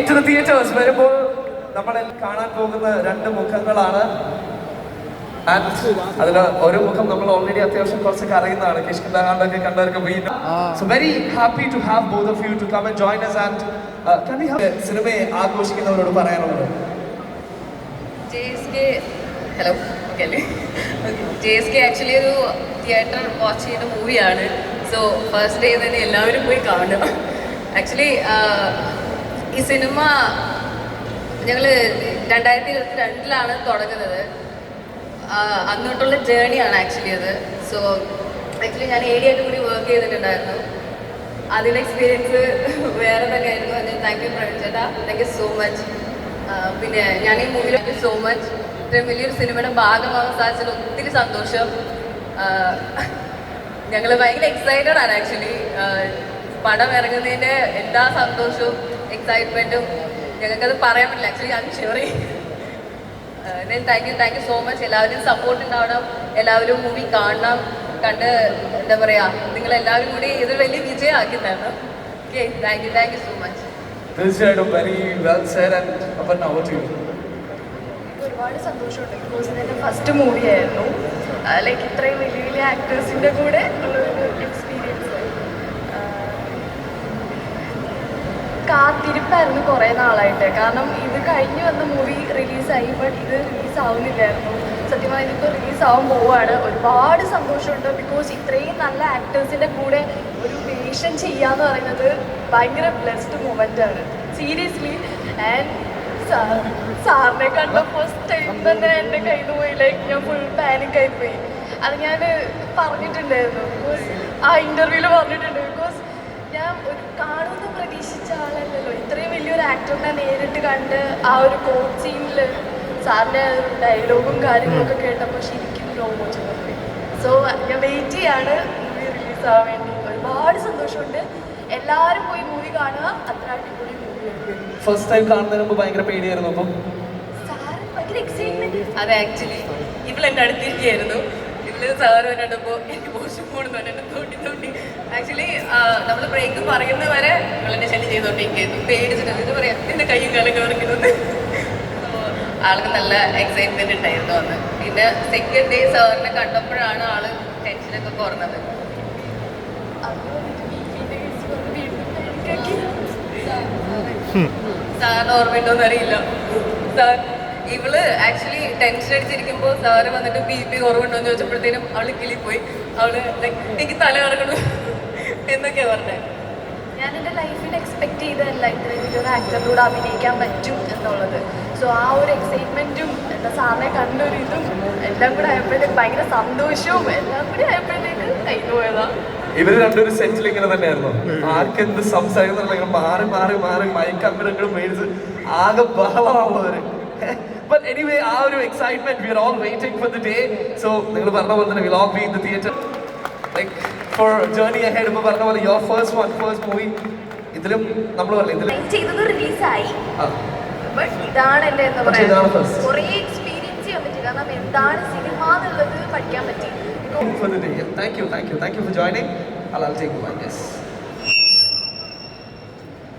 In the theatres വരുമ്പോൾ നമ്മൾ കാണാൻ പോകുന്ന രണ്ട് മുഖങ്ങളാണ്. അതിൽ ഒരു മുഖം നമ്മൾ ഓൾറെഡി അത്യാവശ്യം കുറച്ചൊക്കെ അറിയുന്നതാണ്. കിഷ്കിന്ദാണ്ടൊക്കെ കണ്ടവർക്ക് വീണ്ടും. So very happy to have both of you to come and join us and can we have സിനിമയെ ആഘോഷിക്കുന്നവരോട് പറയാനുള്ളത്? ഹലോ ഓക്കെ അല്ലേ? ജെ എസ് കെ ആക്ച്വലി ഒരു തിയേറ്റർ വാച്ച് ചെയ്യുന്ന മൂവിയാണ് സോ ഫസ്റ്റ് ഡേ തന്നെ എല്ലാവരും പോയി കാണുക ആക്ച്വലി ഈ സിനിമ ഞങ്ങൾ രണ്ടായിരത്തി ഇരുപത്തി രണ്ടിലാണ് തുടങ്ങുന്നത് അങ്ങോട്ടുള്ള ജേണിയാണ് ആക്ച്വലി അത്. സോ ആക്ച്വലി ഞാൻ ഏരിയയായിട്ട് കൂടി വർക്ക് ചെയ്തിട്ടുണ്ടായിരുന്നു. അതിന്റെ എക്സ്പീരിയൻസ് വേറെ തന്നെയായിരുന്നു. അതിന് thank you Praveen thank you so much പിന്നെ ഞാൻ ഈ മൂവിയിൽ താങ്ക് യു സോ മച്ച് ഇത്രയും വലിയൊരു സിനിമയുടെ ഭാഗമാകാൻ സാധിച്ചതിൽ ഒത്തിരി സന്തോഷം. ഞങ്ങൾ ഭയങ്കര എക്സൈറ്റഡ് ആണ് ആക്ച്വലി. പടം ഇറങ്ങുന്നതിന്റെ എല്ലാ സന്തോഷവും എക്സൈറ്റ്മെന്റും ഞങ്ങൾക്കത് പറയാൻ പറ്റില്ല. ആക്ച്വലി ഞാൻ surely thank you thank you so much എല്ലാവരും സപ്പോർട്ട് ഉണ്ടാവണം. എല്ലാവരും മൂവി കാണണം. കണ്ട് എന്താ പറയുക നിങ്ങൾ എല്ലാവരും കൂടി ഇത് വലിയ വിജയമാക്കി തരണം. Okay thank you thank you so much തീർച്ചയായിട്ടും വെരി വെൽ സെഡ് ആൻഡ് അപ്പം ടു. ഒരുപാട് സന്തോഷമുണ്ട്. ബിക്കോസ് ഇതെന്റെ ഫസ്റ്റ് മൂവിയായിരുന്നു ലൈക്ക് ഇത്രയും വലിയ വലിയ ആക്ടേഴ്സിന്റെ കൂടെ ഉള്ളൊരു കാത്തിരിപ്പായിരുന്നു കുറേ നാളായിട്ട്. കാരണം ഇത് കഴിഞ്ഞു വന്ന മൂവി റിലീസായി ബട്ട് ഇത് റിലീസ് ആവുന്നില്ലായിരുന്നു. സത്യമായി ഇതിപ്പോൾ റിലീസ് ആവാൻ പോവാണ്. ഒരുപാട് സന്തോഷമുണ്ട്. ബിക്കോസ് ഇത്രയും നല്ല ആക്ടേഴ്സിന്റെ കൂടെ ഒരു വേഷം ചെയ്യാന്ന് പറയുന്നത് ഭയങ്കര ബ്ലെസ്ഡ് മൊമെന്റ് ആണ്. സീരിയസ്ലി ആൻഡ് സാറിനെ കണ്ട ഫസ്റ്റ് ടൈം തന്നെ എന്റെ കയ്യിൽ നിന്ന് പോയി ലൈക്ക് ഞാൻ ഫുൾ പാനിക് ആയി പോയി. അത് ഞാൻ പറഞ്ഞിട്ടുണ്ടായിരുന്നു. ബിക്കോസ് ആ ഇന്റർവ്യൂവിൽ പറഞ്ഞിട്ടുണ്ട്. ബിക്കോസ് ഞാൻ ഒരു കാണുമെന്ന് പ്രതീക്ഷിച്ച ആക്ടറിനെ നേരിട്ട് കണ്ട് ആ ഒരു കോട്ട് സീനിൽ സാറിന്റെ ഡയലോഗും കാര്യങ്ങളൊക്കെ കേട്ടപ്പോൾ ശരിക്കും പോയി സോ ഞാൻ വെയിറ്റ് ചെയ്യാണ് മൂവി റിലീസ് ആവാൻ വേണ്ടി. ഒരുപാട് സന്തോഷമുണ്ട്. എല്ലാവരും പോയി മൂവി കാണുക. അത്ര അടിപൊളി മൂവിയാണ് ഫസ്റ്റ് ടൈം കാണുന്നതിന് മുമ്പ് ഭയങ്കര പേടിയായിരുന്നു അപ്പം? ഭയങ്കര എക്സൈറ്റ്മെന്റ് അതെ ആക്ച്വലി ഇവൾ എന്റെ അടുത്തിരിക്കുകയായിരുന്നു. ഇതിൽ സാറ് വന്നിട്ടപ്പോൾ എനിക്ക് മോശം പോണെന്ന് പറഞ്ഞിട്ട് തോണ്ടി തോണ്ടി ആക്ച്വലി നമ്മൾ ബ്രേക്ക് പറയുന്ന വരെ നിങ്ങളെന്നെ ശല്യം ചെയ്തോണ്ടിരിക്കുന്നു പേടിച്ചിട്ട് ഇത് പറയാം നിന്റെ കയ്യും കാലൊക്കെ ഇറങ്ങുന്നത് ആൾക്ക് നല്ല എക്സൈറ്റ്മെന്റ് ഉണ്ടായിരുന്നു അന്ന്. പിന്നെ സെക്കൻഡ് ഡേ സാറിനെ കണ്ടപ്പോഴാണ് ആൾ ടെൻഷനൊക്കെ കുറഞ്ഞത്. സാറിന് ഓർമ്മയുണ്ടോന്ന് അറിയില്ല. സാർ ഇവൾ ആക്ച്വലി ടെൻഷൻ അടിച്ചിരിക്കുമ്പോൾ സാറ് വന്നിട്ട് ബി പി കുറവുണ്ടോ എന്ന് ചോദിച്ചപ്പോഴത്തേനും അവൾ കിളിപ്പോയി. അവൾ ലൈക്ക് എനിക്ക് തല കറങ്ങണു. എന്നൊക്കെയാ പറഞ്ഞത് ഞാൻ എന്റെ ലൈഫിൽ എക്സ്പെക്ട് ചെയ്തതല്ല ഇത്രയും വലിയൊരു ആക്ടറിലൂടെ കൂടെ അഭിനയിക്കാൻ പറ്റും എന്നുള്ളത്. സോ ആ ഒരു എക്സൈറ്റ്മെന്റും എന്താ സാറിനെ കണ്ടൊരു ഇതും എല്ലാം കൂടെ ആയപ്പോഴത്തേക്ക് ഭയങ്കര സന്തോഷവും എല്ലാം കൂടി ആയപ്പോഴത്തേക്ക് കഴിഞ്ഞു പോയതാണ് ഇവർ രണ്ടുപേരും സെറ്റിൽ ഇങ്ങനെ തന്നെയായിരുന്നു. ആർക്കെന്ത് സംസാരിക്കുന്നില്ല മാറി മാറി മാറി മൈക്ക് അമ്പരങ്ങളും മേടിച്ച് ആകെ ബഹളമാണുള്ളവര് ബട്ട് എനിവേ ആ ഒരു excitement we are all waiting for the day so നിങ്ങൾ പറഞ്ഞ പോലെ തന്നെ we'll all be in the theatre like for journey ahead ഇപ്പോൾ പറഞ്ഞ പോലെ your first one first movie ഇതിലും നമ്മൾ പറഞ്ഞു ഇതിലും ചെയ്തത് റിലീസായി ഇതാണ് എന്റെ എന്താ പറയുക. കുറേ എക്സ്പീരിയൻസ് ചെയ്യാൻ പറ്റി കാരണം എന്താണ് സിനിമ എന്നുള്ളത് പഠിക്കാൻ പറ്റി. Thank you thank you thank you, thank you, thank you for joining.